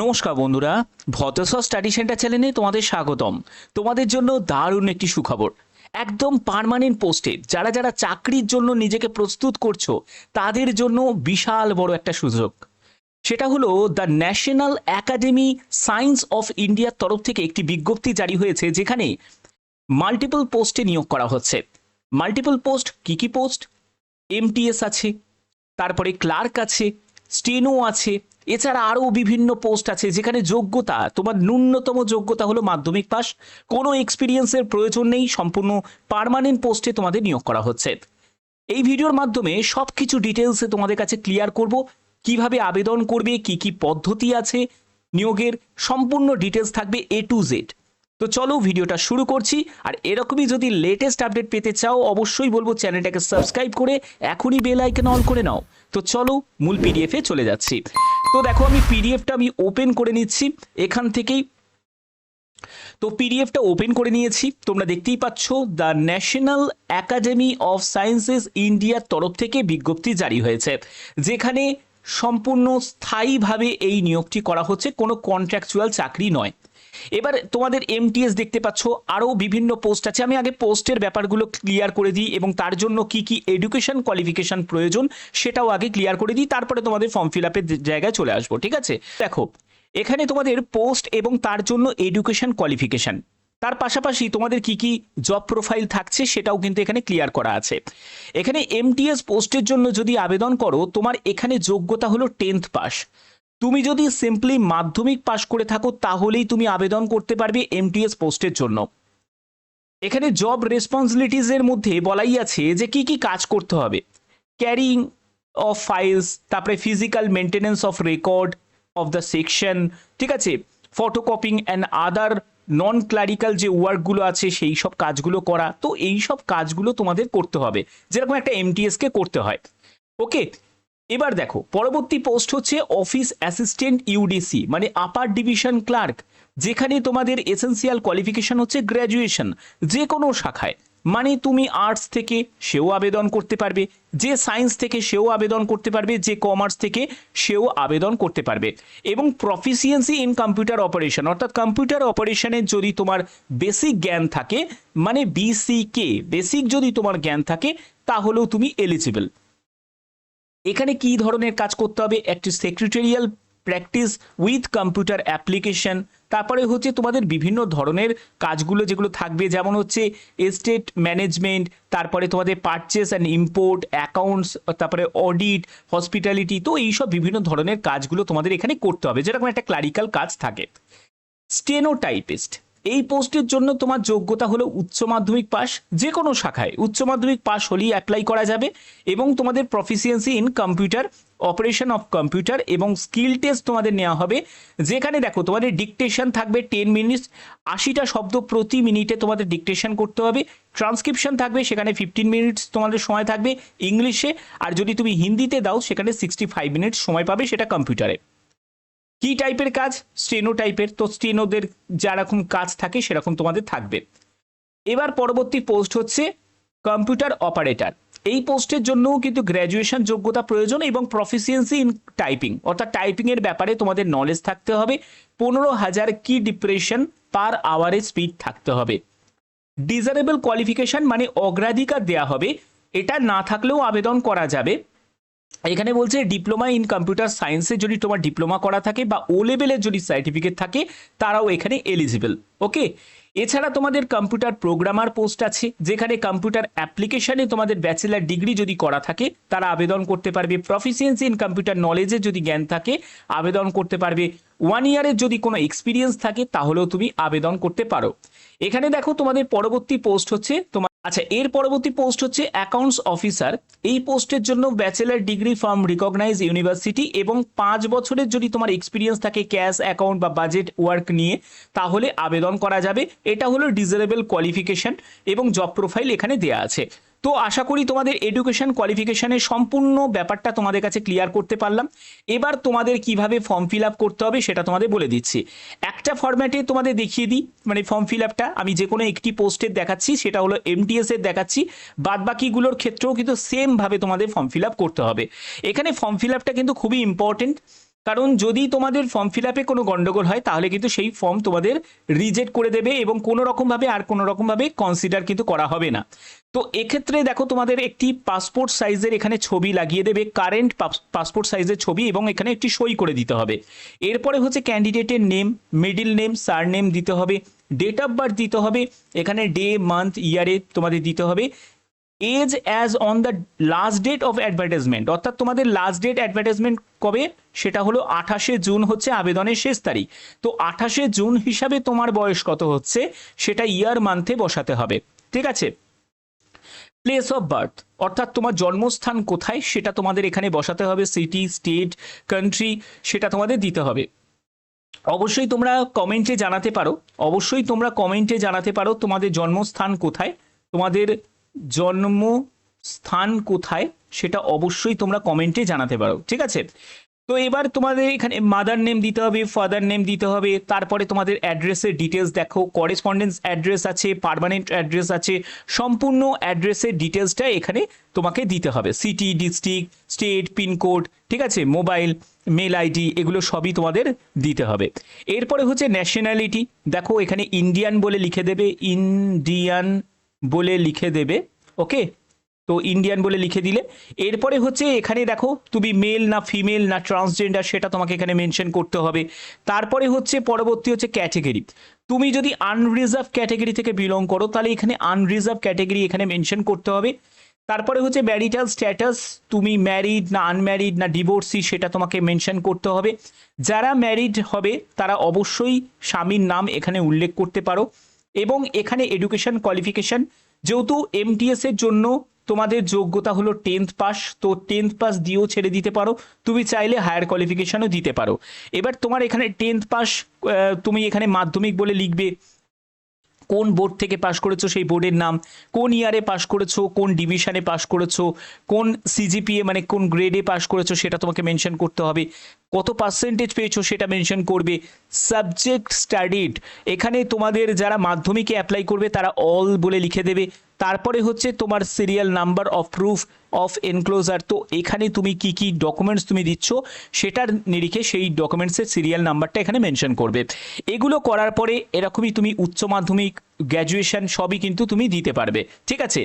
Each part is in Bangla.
নমস্কার বন্ধুরা, ভদ্রসর স্টাডি সেন্টার চ্যানেলে তোমাদের স্বাগতম। তোমাদের জন্য দারুণ একটি সুখবর। একদম পার্মানেন্ট পোস্টে যারা যারা চাকরির জন্য নিজেকে প্রস্তুত করছ, তাদের জন্য বিশাল বড় একটা সুযোগ। সেটা হলো, the national academy science of ইন্ডিয়ার তরফ থেকে একটি বিজ্ঞপ্তি জারি হয়েছে, যেখানে মাল্টিপল পোস্টে নিয়োগ করা হচ্ছে। মাল্টিপল পোস্ট কি কি পোস্ট? এমটিএস আছে, তারপরে ক্লার্ক আছে স্টেনো আছে। এছাড়া আরও বিভিন্ন পোস্ট আছে, যেখানে যোগ্যতা, তোমার ন্যূনতম যোগ্যতা হলো মাধ্যমিক পাস কোনো এক্সপিরিয়েন্সের প্রয়োজন নেই, সম্পূর্ণ পার্মানেন্ট পোস্টে তোমাদের নিয়োগ করা হচ্ছে। এই ভিডিওর মাধ্যমে সব কিছু ডিটেলসে তোমাদের কাছে ক্লিয়ার করব। কীভাবে আবেদন করবে, কি কি পদ্ধতি আছে, নিয়োগের সম্পূর্ণ ডিটেলস থাকবে এ টু জেড তো চলো ভিডিওটা শুরু করছি, আর এরকমই যদি লেটেস্ট আপডেট পেতে চাও, অবশ্যই বলব চ্যানেলটাকে সাবস্ক্রাইব করে এখনই বেল আইকন অন করে নাও। তো চলো মূল পিডিএফে চলে যাচ্ছি। তো দেখো আমি পিডিএফটা আমি ওপেন করে নিচ্ছি, এখান থেকেই। তো পিডিএফটা ওপেন করে নিয়েছি, তোমরা দেখতেই পাচ্ছ the national academy of sciences ইন্ডিয়ার তরফ থেকে বিজ্ঞপ্তি জারি হয়েছে, যেখানে সম্পূর্ণ স্থায়ীভাবে এই নিয়োগটি করা হচ্ছে, কোনো কন্ট্রাকচুয়াল চাকরি নয়। এবার তোমাদের এমটিএস দেখতে পাচ্ছ, আরও বিভিন্ন পোস্ট আছে। আমি আগে পোস্টের ব্যাপারগুলো ক্লিয়ার করে দিই এবং তার জন্য কি কি এডুকেশন কোয়ালিফিকেশন প্রয়োজন সেটাও আগে ক্লিয়ার করে দিই। তারপরে তোমাদের ফর্ম ফিল আপের জায়গায় চলে আসব, ঠিক আছে? দেখো, এখানে তোমাদের পোস্ট এবং তার জন্য এডুকেশন কোয়ালিফিকেশন তার পাশাপাশি তোমাদের কি কি জব প্রোফাইল থাকছে সেটাও কিন্তু এখানে ক্লিয়ার করা আছে। এখানে এমটিএস পোস্টের জন্য যদি আবেদন করো, তোমার এখানে যোগ্যতা হলো টেন্থ পাস তুমি যদি সিম্পলি মাধ্যমিক পাশ করে থাকো, তাহলেই তুমি আবেদন করতে পারবে এমটিএস পোস্টের জন্য। এখানে জব রেসপন্সিবিলিটিসের মধ্যে বলাই আছে যে কি কি কাজ করতে হবে। ক্যারিং অফ ফাইলস তারপরে physical maintenance of record of the section ঠিক আছে? Photocopying and other non clerical যে ওয়ার্কগুলো আছে, সেই সব কাজগুলো করা। তো এই সব কাজগুলো তোমাদের করতে হবে। যেরকম একটা এমটিএসকে করতে হয়। ওকে এবার দেখো, পরবর্তী পোস্ট হচ্ছে অফিস অ্যাসিস্ট্যান্ট ইউডিসি মানে আপার ডিভিশন ক্লার্ক যেখানে তোমাদের এসেন্সিয়াল কোয়ালিফিকেশন হচ্ছে গ্র্যাজুয়েশন যে কোনো শাখায়। মানে তুমি আর্টস থেকে সেও আবেদন করতে পারবে, যে সায়েন্স থেকে সেও আবেদন করতে পারবে, যে কমার্স থেকে সেও আবেদন করতে পারবে। এবং প্রফিসিয়েন্সি ইন কম্পিউটার অপারেশন অর্থাৎ কম্পিউটার অপারেশনের যদি তোমার বেসিক জ্ঞান থাকে মানে বিসিকে বেসিক যদি তোমার জ্ঞান থাকে, তাহলেও তুমি এলিজিবল এখানে কি ধরনের কাজ করতে হবে? একটি secretarial practice with computer application তারপরে হচ্ছে তোমাদের বিভিন্ন ধরনের কাজগুলো যেগুলো থাকবে, যেমন হচ্ছে এস্টেট ম্যানেজমেন্ট তারপরে তোমাদের পারচেস অ্যান্ড ইম্পোর্ট অ্যাকাউন্টস তারপরে অডিট হসপিটালিটি তো এইসব বিভিন্ন ধরনের কাজগুলো তোমাদের এখানে করতে হবে, যেরকম একটা ক্লারিক্যাল কাজ থাকে। স্টেনো টাইপিস্ট এই পোস্টের জন্য তোমার যোগ্যতা হলো উচ্চ মাধ্যমিক পাস যে কোনো শাখায়। উচ্চ মাধ্যমিক পাস হলেই অ্যাপ্লাই করা যাবে এবং তোমাদের proficiency in computer operation of computer এবং স্কিল টেস্ট তোমাদের নেওয়া হবে। যেখানে দেখো তোমাদের ডিকটেশন থাকবে টেন মিনিটস আশিটা শব্দ প্রতি মিনিটে তোমাদের ডিকটেশন করতে হবে। ট্রান্সক্রিপশন থাকবে, সেখানে ফিফটিন মিনিটস তোমাদের সময় থাকবে ইংলিশে আর যদি তুমি হিন্দিতে দাও, সেখানে সিক্সটি ফাইভ মিনিটস সময় পাবে সেটা কম্পিউটারে কি টাইপের কাজ? স্টেনো টাইপের তো স্টেনোদের যেরকম কাজ থাকে, সেরকম তোমাদের থাকবে। এবার পরবর্তী পোস্ট হচ্ছে কম্পিউটার অপারেটর এই পোস্টের জন্যও কিন্তু গ্র্যাজুয়েশন যোগ্যতা প্রয়োজন এবং প্রফিসিয়েন্সি ইন টাইপিং অর্থাৎ টাইপিংয়ের ব্যাপারে তোমাদের নলেজ থাকতে হবে। পনেরো হাজার কি ডিপ্রেশন পার আওয়ারে স্পিড থাকতে হবে। ডিজারেবল কোয়ালিফিকেশন মানে অগ্রাধিকার দেওয়া হবে। এটা না থাকলেও আবেদন করা যাবে। এখানে বলছে ডিপ্লোমা ইন কম্পিউটার সায়েন্সে যদি তোমার ডিপ্লোমা করা থাকে বা ও লেভেলের যদি সার্টিফিকেট থাকে, তারাও এখানে এলিজিবল ওকে এছাড়া তোমাদের কম্পিউটার প্রোগ্রামার পোস্ট আছে, যেখানে কম্পিউটার অ্যাপ্লিকেশনে তোমাদের ব্যাচেলার ডিগ্রি যদি করা থাকে, তারা আবেদন করতে পারবে। প্রফিসিয়েন্সি ইন কম্পিউটার নলেজের যদি জ্ঞান থাকে, আবেদন করতে পারবে। ওয়ান ইয়ারের যদি কোনো এক্সপিরিয়েন্স থাকে, তাহলেও তুমি আবেদন করতে পারো। এখানে দেখো তোমাদের পরবর্তী পোস্ট হচ্ছে তোমার আচ্ছা এর পরবর্তী পোস্ট হচ্ছে অ্যাকাউন্টস অফিসার এই পোস্টের জন্য bachelor degree from recognise university এবং পাঁচ বছরের যদি তোমার এক্সপিরিয়েন্স থাকে ক্যাশ অ্যাকাউন্ট বা বাজেট ওয়ার্ক নিয়ে, তাহলে আবেদন করা যাবে। এটা হলো ডিজারেবল কোয়ালিফিকেশন এবং জব প্রোফাইল এখানে দেওয়া আছে। তো আশা করি তোমাদের এডুকেশন কোয়ালিফিকেশনের সম্পূর্ণ ব্যাপারটা তোমাদের কাছে ক্লিয়ার করতে পারলাম। এবার তোমাদের কীভাবে ফর্ম ফিল আপ করতে হবে সেটা তোমাদের বলে দিচ্ছি। একটা ফর্ম্যাটে তোমাদের দেখিয়ে দিই মানে ফর্ম ফিল আপটা আমি যে কোনো একটি পোস্টের দেখাচ্ছি, সেটা হলো এমটিএস এর দেখাচ্ছি। বাদ বাকিগুলোর ক্ষেত্রেও কিন্তু সেমভাবে তোমাদের ফর্ম ফিল আপ করতে হবে। এখানে ফর্ম ফিল আপটা কিন্তু খুবই ইম্পর্টেন্ট কারণ যদি তোমাদের ফর্ম ফিল আপে কোনো গন্ডগোল হয়, তাহলে কিন্তু সেই ফর্ম তোমাদের রিজেক্ট করে দেবে এবং কোনো রকমভাবে আর কোনো রকমভাবে কনসিডার কিন্তু করা হবে না। তো এক্ষেত্রে দেখো তোমাদের একটি পাসপোর্ট সাইজের এখানে ছবি লাগিয়ে দেবে কারেন্ট পাসপোর্ট সাইজের ছবি এবং এখানে একটি সই করে দিতে হবে। এরপরে হচ্ছে ক্যান্ডিডেটের name middle name surname দিতে হবে ডেট অফ বার্থ দিতে হবে, এখানে ডে মান্থ ইয়ারে তোমাদের দিতে হবে age as on the last date of advertisement অর্থাৎ তোমাদের লাস্ট ডেট অ্যাডভার্টাইজমেন্ট কবে? সেটা হলো আঠাশে জুন হচ্ছে আবেদনের শেষ তারিখ। তো আঠাশে জুন হিসাবে তোমার বয়স কত হচ্ছে? সেটা ইয়ার মান্থে বসাতে হবে। ঠিক আছে? প্লেস অফ বার্থ অর্থাৎ তোমার জন্মস্থান কোথায়, সেটা তোমাদের এখানে বসাতে হবে সিটি স্টেট কান্ট্রি সেটা তোমাদের দিতে হবে। অবশ্যই তোমরা কমেন্টে জানাতে পারো, অবশ্যই তোমরা কমেন্টে জানাতে পারো তোমাদের জন্মস্থান কোথায়, তোমাদের জন্মস্থান কোথায়, সেটা অবশ্যই তোমরা কমেন্টে জানাতে পারো, ঠিক আছে? তো এবার তোমাদের এখানে মাদার নেম দিতে হবে ফাদার নেম দিতে হবে, তারপরে তোমাদের অ্যাড্রেসের ডিটেলস দেখো করেসপন্ডেন্স অ্যাড্রেস আছে পারমানেন্ট অ্যাড্রেস আছে, সম্পূর্ণ অ্যাড্রেসের ডিটেলসটা এখানে তোমাকে দিতে হবে। সিটি ডিস্ট্রিক্ট স্টেট পিনকোড ঠিক আছে? মোবাইল মেল আইডি এগুলো সবই তোমাদের দিতে হবে। এরপরে হচ্ছে ন্যাশনালিটি দেখো এখানে ইন্ডিয়ান বলে লিখে দেবে ইন্ডিয়ান বলে লিখে দেবে ওকে তো ইন্ডিয়ান বলে লিখে দিলে। এরপরে হচ্ছে এখানে দেখো তুমি মেল না ফিমেল না ট্রান্সজেন্ডার সেটা তোমাকে এখানে মেনশন করতে হবে। তারপরে হচ্ছে পরবর্তী হচ্ছে ক্যাটেগরি তুমি যদি আনরিজার্ভ ক্যাটেগরি থেকে বিলং করো, তাহলে এখানে আনরিজার্ভ ক্যাটেগরি এখানে মেনশন করতে হবে। তারপরে হচ্ছে ম্যারিটাল স্ট্যাটাস তুমি ম্যারিড না আনম্যারিড না ডিভোর্সি সেটা তোমাকে মেনশন করতে হবে। যারা ম্যারিড হবে, তারা অবশ্যই স্বামীর নাম এখানে উল্লেখ করতে পারো। এবং এখানে এডুকেশন কোয়ালিফিকেশন যেহেতু এমটিএস এর জন্য তোমাদের যোগ্যতা হলো টেন্থ পাস তো টেন্থ পাস দিয়েও ছেড়ে দিতে পারো। তুমি চাইলে হায়ার কোয়ালিফিকেশনও দিতে পারো। এবার তোমার এখানে টেন্থ পাস তুমি এখানে মাধ্যমিক বলে লিখবে। কোন বোর্ড থেকে পাশ করেছ সেই বোর্ডের নাম? কোন ইয়ারে পাশ করেছ? কোন ডিভিশনে পাশ করেছ? কোন সিজিপিএ মানে কোন গ্রেডে পাশ করেছ সেটা তোমাকে মেনশন করতে হবে। কত পার্সেন্টেজ পেয়েছ সেটা মেনশন করবে। সাবজেক্ট স্টাডিড এখানে তোমাদের যারা মাধ্যমিকে অ্যাপ্লাই করবে তারা অল বলে লিখে দেবে। তারপরে হচ্ছে তোমার serial number of proof of enclosure তো এখানে তুমি কি কি ডকুমেন্টস তুমি দিচ্ছ, সেটার নিরিখে সেই ডকুমেন্টসের সিরিয়াল নাম্বারটা এখানে মেনশন করবে। এগুলো করার পরে এরকমই তুমি উচ্চ মাধ্যমিক গ্র্যাজুয়েশন সবই কিন্তু তুমি দিতে পারবে, ঠিক আছে?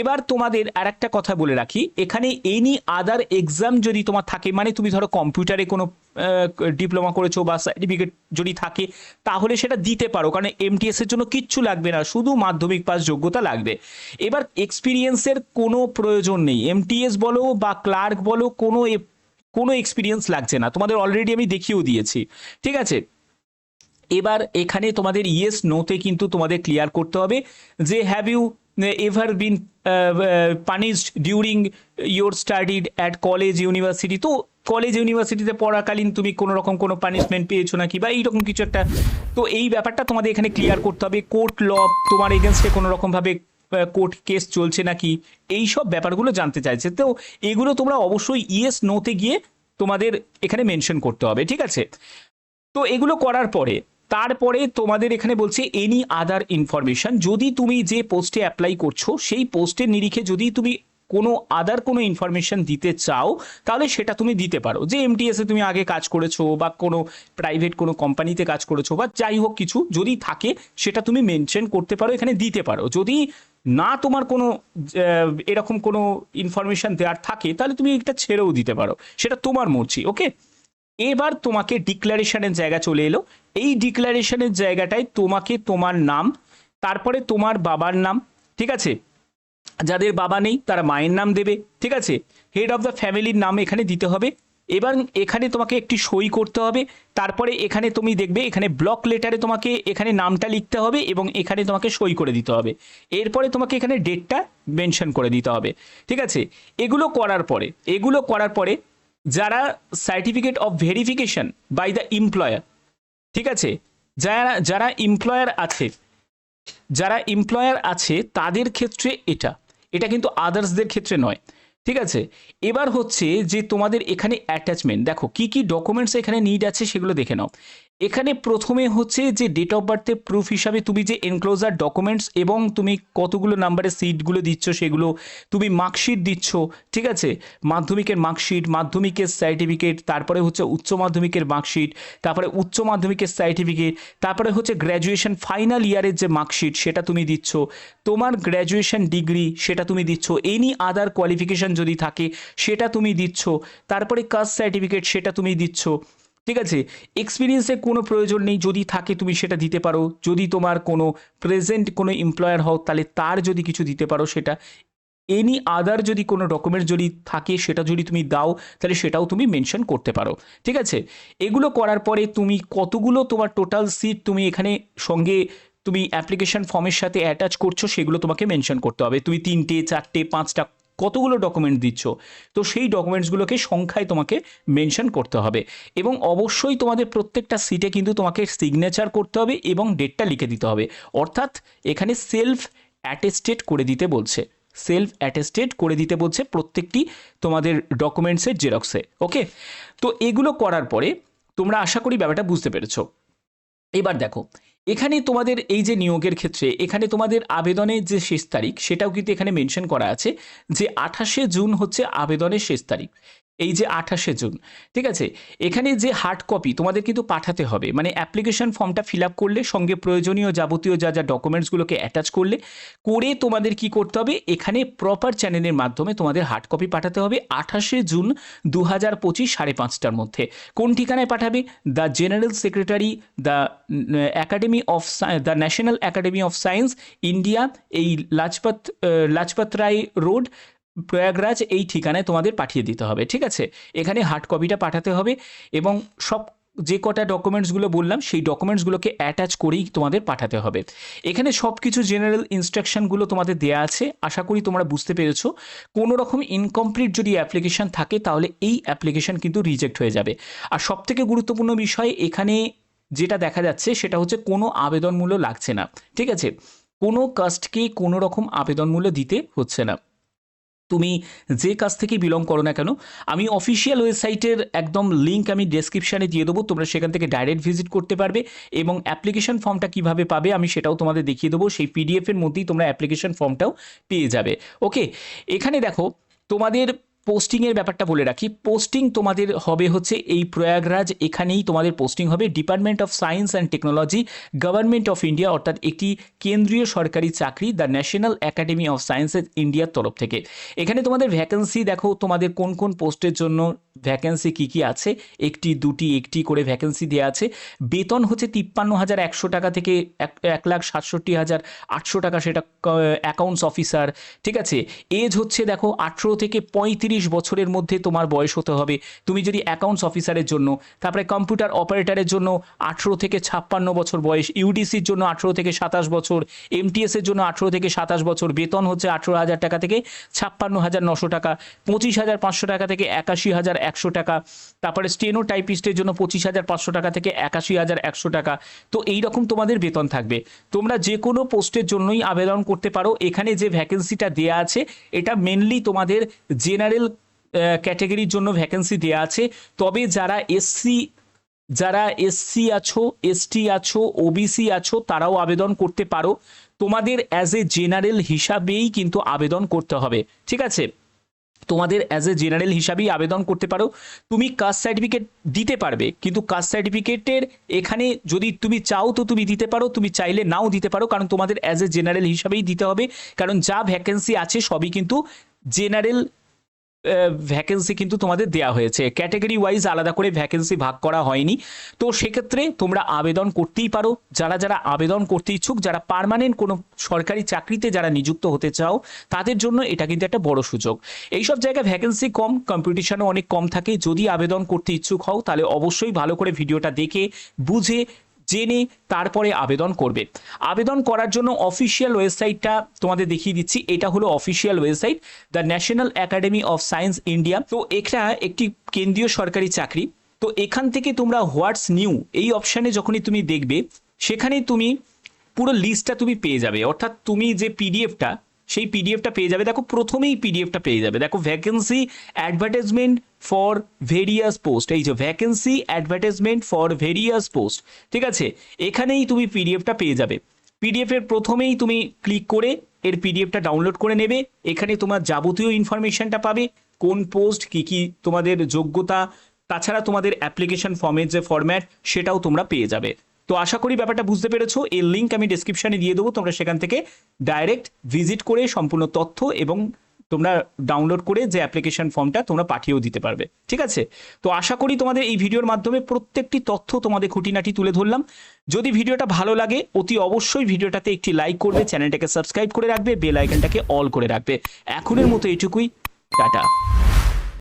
এবার তোমাদের আর একটা কথা বলে রাখি, এখানে এনি আদার এক্সাম যদি তোমার থাকে মানে তুমি ধরো কম্পিউটারে কোনো ডিপ্লোমা করেছ বা সার্টিফিকেট যদি থাকে, তাহলে সেটা দিতে পারো, কারণ এমটিএস এর জন্য কিচ্ছু লাগবে না, শুধু মাধ্যমিক পাস যোগ্যতা লাগবে। এবার এক্সপিরিয়েন্সের কোনো প্রয়োজন নেই। এমটিএস বলো বা ক্লার্ক বলো, কোনো কোনো এক্সপিরিয়েন্স লাগছে না। তোমাদের অলরেডি আমি দেখিয়েও দিয়েছি। ঠিক আছে? এবার এখানে তোমাদের ইয়েস নোতে কিন্তু তোমাদের ক্লিয়ার করতে হবে যে have you ever been punished during your studied at college university তো কলেজ ইউনিভার্সিটিতে পড়াকালীন তুমি কোনো রকম কোনো পানিশমেন্ট পেয়েছ নাকি বা এইরকম কিছু একটা? তো এই ব্যাপারটা তোমাদের এখানে ক্লিয়ার করতে হবে। কোর্ট ল তোমার এগেনস্টে কোনো রকমভাবে কোর্ট কেস চলছে নাকি? এই সব ব্যাপারগুলো জানতে চাইছে। তো এগুলো তোমরা অবশ্যই ইয়েস নোতে গিয়ে তোমাদের এখানে মেনশন করতে হবে, ঠিক আছে? তো এগুলো করার পরে, তারপরে তোমাদের এখানে বলছে এনি আদার ইনফরমেশন যদি তুমি যে পোস্টে অ্যাপ্লাই করছ, সেই পোস্টের নিরিখে যদি তুমি কোনো আদার কোনো ইনফরমেশন দিতে চাও, তাহলে সেটা তুমি দিতে পারো। যে এমটিএস তুমি আগে কাজ করেছ বা কোনো প্রাইভেট কোনো কোম্পানিতে কাজ করেছ বা যাই হোক কিছু যদি থাকে, সেটা তুমি মেনশন করতে পারো, এখানে দিতে পারো। যদি না তোমার কোনো এরকম কোনো ইনফরমেশন দেওয়ার থাকে, তাহলে তুমি এটা ছেড়েও দিতে পারো। সেটা তোমার মর্জি ওকে এবার তোমাকে ডিক্লারেশনের জায়গা চলে এলো। এই ডিক্লারেশনের জায়গাটায় তোমাকে তোমার নাম, তারপরে তোমার বাবার নাম, ঠিক আছে? যাদের বাবা নেই, তারা মায়ের নাম দেবে, ঠিক আছে? হেড অফ দ্য ফ্যামিলির নাম এখানে দিতে হবে। এবার এখানে তোমাকে একটি সই করতে হবে। তারপরে এখানে তুমি দেখবে, এখানে ব্লক লেটারে তোমাকে এখানে নামটা লিখতে হবে এবং এখানে তোমাকে সই করে দিতে হবে। এরপরে তোমাকে এখানে ডেটটা মেনশন করে দিতে হবে। ঠিক আছে? এগুলো করার পরে, এগুলো করার পরে যারা certificate of verification by the employer ঠিক আছে? যারা যারা এমপ্লয়ার আছে, যারা এমপ্লয়ার আছে, তাদের ক্ষেত্রে এটা। এটা কিন্তু আদার্সদের ক্ষেত্রে নয়। ঠিক আছে? এবার হচ্ছে যে তোমাদের এখানে অ্যাটাচমেন্ট দেখো কি কি ডকুমেন্টস এখানে নিড আছে সেগুলো দেখে নাও। এখানে প্রথমে হচ্ছে যে ডেট অফ বার্থের প্রুফ হিসাবে তুমি যে এনক্লোজার ডকুমেন্টস এবং তুমি কতগুলো নাম্বারের সিটগুলো দিচ্ছ সেগুলো তুমি মার্কশিট দিচ্ছ, ঠিক আছে? মাধ্যমিকের মার্কশিট মাধ্যমিকের সার্টিফিকেট তারপরে হচ্ছে উচ্চ মাধ্যমিকের মার্কশিট তারপরে উচ্চ মাধ্যমিকের সার্টিফিকেট তারপরে হচ্ছে গ্র্যাজুয়েশন ফাইনাল ইয়ারের যে মার্কশিট সেটা তুমি দিচ্ছ। তোমার গ্র্যাজুয়েশন ডিগ্রি সেটা তুমি দিচ্ছ। এনি আদার কোয়ালিফিকেশন যদি থাকে সেটা তুমি দিচ্ছ। তারপরে কাস্ট সার্টিফিকেট সেটা তুমি দিচ্ছ। ঠিক আছে? এক্সপিরিয়েন্সের কোনো প্রয়োজন নেই, যদি থাকে তুমি সেটা দিতে পারো। যদি তোমার কোনো প্রেজেন্ট কোনো এমপ্লয়ার হও, তাহলে তার যদি কিছু দিতে পারো সেটা। এনি আদার যদি কোনো ডকুমেন্ট যদি থাকে, সেটা যদি তুমি দাও, তাহলে সেটাও তুমি মেনশন করতে পারো। ঠিক আছে? এগুলো করার পরে তুমি কতগুলো তোমার টোটাল সিট তুমি এখানে সঙ্গে তুমি অ্যাপ্লিকেশন ফর্মের সাথে অ্যাটাচ করছ, সেগুলো তোমাকে মেনশন করতে হবে। তুমি তিনটে, চারটে, পাঁচটা কতগুলো ডকুমেন্ট দিচ্ছ? তো সেই ডকুমেন্টসগুলোকে সংখ্যায় তোমাকে মেনশন করতে হবে এবং অবশ্যই তোমাদের প্রত্যেকটা সিটে কিন্তু তোমাকে সিগনেচার করতে হবে এবং ডেটটা লিখে দিতে হবে। অর্থাৎ এখানে সেলফ অ্যাটেস্টেড করে দিতে বলছে। সেলফ অ্যাটেস্টেড করে দিতে বলছে প্রত্যেকটি তোমাদের ডকুমেন্টসের জেরক্সে ওকে তো এগুলো করার পরে তোমরা আশা করি ব্যাপারটা বুঝতে পেরেছ। এবার দেখো এখানে তোমাদের এই যে নিয়োগের ক্ষেত্রে, এখানে তোমাদের আবেদনের যে শেষ তারিখ, সেটাও কিন্তু এখানে মেনশন করা আছে যে আঠাশে জুন হচ্ছে আবেদনের শেষ তারিখ। এই যে আঠাশে জুন, ঠিক আছে? এখানে যে হার্ড কপি তোমাদের কিন্তু পাঠাতে হবে। মানে অ্যাপ্লিকেশন ফর্মটা ফিল আপ করলে, সঙ্গে প্রয়োজনীয় যাবতীয় যা যা ডকুমেন্টসগুলোকে অ্যাটাচ করলে, করে তোমাদের কি করতে হবে? এখানে প্রপার চ্যানেলের মাধ্যমে তোমাদের হার্ড কপি পাঠাতে হবে আঠাশে জুন দু হাজার পঁচিশ সাড়ে পাঁচটার মধ্যে। কোন ঠিকানায় পাঠাবে? The general secretary the academy of the national academy of science India এই লাজপত লাজপত রায় রোড প্রয়াগরাজ এই ঠিকানায় তোমাদের পাঠিয়ে দিতে হবে, ঠিক আছে? এখানে হার্ড কপিটা পাঠাতে হবে এবং সব যে কটা ডকুমেন্টসগুলো বললাম, সেই ডকুমেন্টসগুলোকে অ্যাটাচ করেই তোমাদের পাঠাতে হবে। এখানে সব কিছু জেনারেল ইনস্ট্রাকশনগুলো তোমাদের দেয়া আছে, আশা করি তোমরা বুঝতে পেরেছ। কোনো রকম ইনকমপ্লিট যদি অ্যাপ্লিকেশন থাকে, তাহলে এই অ্যাপ্লিকেশন কিন্তু রিজেক্ট হয়ে যাবে। আর সবথেকে গুরুত্বপূর্ণ বিষয়, এখানে যেটা দেখা যাচ্ছে, সেটা হচ্ছে কোনো আবেদন মূল্য লাগছে না, ঠিক আছে? কোনো কাস্টকে কোনো রকম আবেদন মূল্য দিতে হচ্ছে না। তুমি যে কাজ থেকে বিলং করো না কেন, আমি অফিসিয়াল ওয়েবসাইটের একদম লিঙ্ক আমি ডেসক্রিপশানে দিয়ে দেবো, তোমরা সেখান থেকে ডাইরেক্ট ভিজিট করতে পারবে এবং অ্যাপ্লিকেশন ফর্মটা কীভাবে পাবে আমি সেটাও তোমাদের দেখিয়ে দেবো, সেই পিডিএফের মধ্যেই তোমরা অ্যাপ্লিকেশন ফর্মটাও পেয়ে যাবে। ওকে এখানে দেখো তোমাদের পোস্টিংয়ের ব্যাপারটা বলে রাখি। পোস্টিং তোমাদের হবে হচ্ছে এই প্রয়াগরাজ। এখানেই তোমাদের পোস্টিং হবে। Department of science and technology government of India অর্থাৎ একটি কেন্দ্রীয় সরকারি চাকরি the national academy of sciences ইন্ডিয়ার তরফ থেকে। এখানে তোমাদের ভ্যাকেন্সি দেখো, তোমাদের কোন কোন পোস্টের জন্য ভ্যাকেন্সি কী কী আছে? একটি, দুটি, একটি করে ভ্যাকেন্সি দেওয়া আছে। বেতন হচ্ছে তিপ্পান্ন হাজার একশো টাকা থেকে এক এক লাখ সাতষট্টি হাজার আটশো টাকা সেটা অ্যাকাউন্টস অফিসার ঠিক আছে? এজ হচ্ছে দেখো আঠেরো থেকে পঁয়ত্রিশ বছরের মধ্যে তোমার বয়স হতে হবে। তুমি যদি অ্যাকাউন্টস অফিসারের জন্য, তারপরে কম্পিউটার অপারেটারের জন্য আঠেরো থেকে ছাপ্পান্ন বছর বয়স ইউডিসির জন্য আঠেরো থেকে সাতাশ বছর এমটিএস এর জন্য আঠেরো থেকে সাতাশ বছর, বেতন হচ্ছে আঠেরো হাজার টাকা থেকে ছাপ্পান্ন হাজার নশো টাকা, পঁচিশ হাজার পাঁচশো টাকা থেকে একাশি হাজার একশো টাকা। তারপরে স্টেনো টাইপিস্টের জন্য পঁচিশ হাজার পাঁচশো টাকা থেকে একাশি হাজার একশো টাকা। তো এই রকম তোমাদের বেতন থাকবে। তোমরা যে কোনো পোস্টের জন্যই আবেদন করতে পারো। এখানে যে ভ্যাকেন্সিটা দেয়া আছে, এটা মেনলি তোমাদের জেনারেল ক্যাটাগরির জন্য ভ্যাকেন্সি দেয়া আছে। তবে যারা এসসি যারা এসসি আছো এসটি আছো ওবিসি আছো, তারাও আবেদন করতে পারো। তোমাদের অ্যাজ এ জেনারেল হিসাবেই কিন্তু আবেদন করতে হবে। ঠিক আছে? তোমাদের অ্যাজ এ জেনারেল হিসাবেই আবেদন করতে পারো। তুমি কাস্ট সার্টিফিকেট দিতে পারবে, কিন্তু কাস্ট সার্টিফিকেটের এখানে যদি তুমি চাও তো তুমি দিতে পারো, তুমি চাইলে নাও দিতে পারো, কারণ তোমাদের অ্যাজ এ জেনারেল হিসাবেই দিতে হবে, কারণ যা ভ্যাকেন্সি আছে সবই কিন্তু জেনারেল ভ্যাকেন্সি কিন্তু তোমাদের দেওয়া হয়েছে। ক্যাটাগরি ওয়াইজ আলাদা করে ভ্যাকেন্সি ভাগ করা হয়নি। তো সেক্ষেত্রে তোমরা আবেদন করতেই পারো। যারা যারা আবেদন করতে ইচ্ছুক, যারা পার্মানেন্ট কোনো সরকারি চাকরিতে যারা নিযুক্ত হতে চাও, তাদের জন্য এটা কিন্তু একটা বড় সুযোগ। এইসব জায়গায় ভ্যাকেন্সি কম কম্পিটিশনও অনেক কম থাকে। যদি আবেদন করতে ইচ্ছুক হও, তাহলে অবশ্যই ভালো করে ভিডিওটা দেখে, বুঝে জেনে তারপরে আবেদন করবে। আবেদন করার জন্য অফিসিয়াল ওয়েবসাইটটা তোমাদের দেখিয়ে দিচ্ছি। এটা হলো official website the national academy of science India তো এটা একটি কেন্দ্রীয় সরকারি চাকরি। তো এখান থেকে তোমরা হোয়াটস নিউ এই অপশানে যখনই তুমি দেখবে সেখানে তুমি পুরো লিস্টটা তুমি পেয়ে যাবে। অর্থাৎ তুমি যে পিডিএফটা সেই পিডিএফটা পেয়ে যাবে। দেখো প্রথমেই পিডিএফটা পেয়ে যাবে। দেখো vacancy advertisement for various post এই যে vacancy advertisement for various post ঠিক আছে? এখানেই তুমি পিডিএফটা পেয়ে যাবে। পিডিএফ এর প্রথমেই তুমি ক্লিক করে এর পিডিএফটা ডাউনলোড করে নেবে। এখানে তোমার যাবতীয় ইনফরমেশনটা পাবে, কোন পোস্ট কি কি তোমাদের যোগ্যতা, তাছাড়া তোমাদের অ্যাপ্লিকেশন ফর্মের যে ফরম্যাট সেটাও তোমরা পেয়ে যাবে। তো আশা করি ব্যাপারটা বুঝতে পেরেছ। এর লিঙ্ক আমি ডেসক্রিপশনে দিয়ে দেবো, তোমরা সেখান থেকে ডাইরেক্ট ভিজিট করে সম্পূর্ণ তথ্য এবং তোমরা ডাউনলোড করে যে অ্যাপ্লিকেশন ফর্মটা তোমরা পাঠিয়েও দিতে পারবে, ঠিক আছে? তো আশা করি তোমাদের এই ভিডিওর মাধ্যমে প্রত্যেকটি তথ্য তোমাদের খুঁটিনাটি তুলে ধরলাম। যদি ভিডিওটা ভালো লাগে, অতি অবশ্যই ভিডিওটাতে একটি লাইক করবে, চ্যানেলটাকে সাবস্ক্রাইব করে রাখবে বেল আইকনটাকে অল করে রাখবে। এখনের মতো এইটুকুই, টাটা।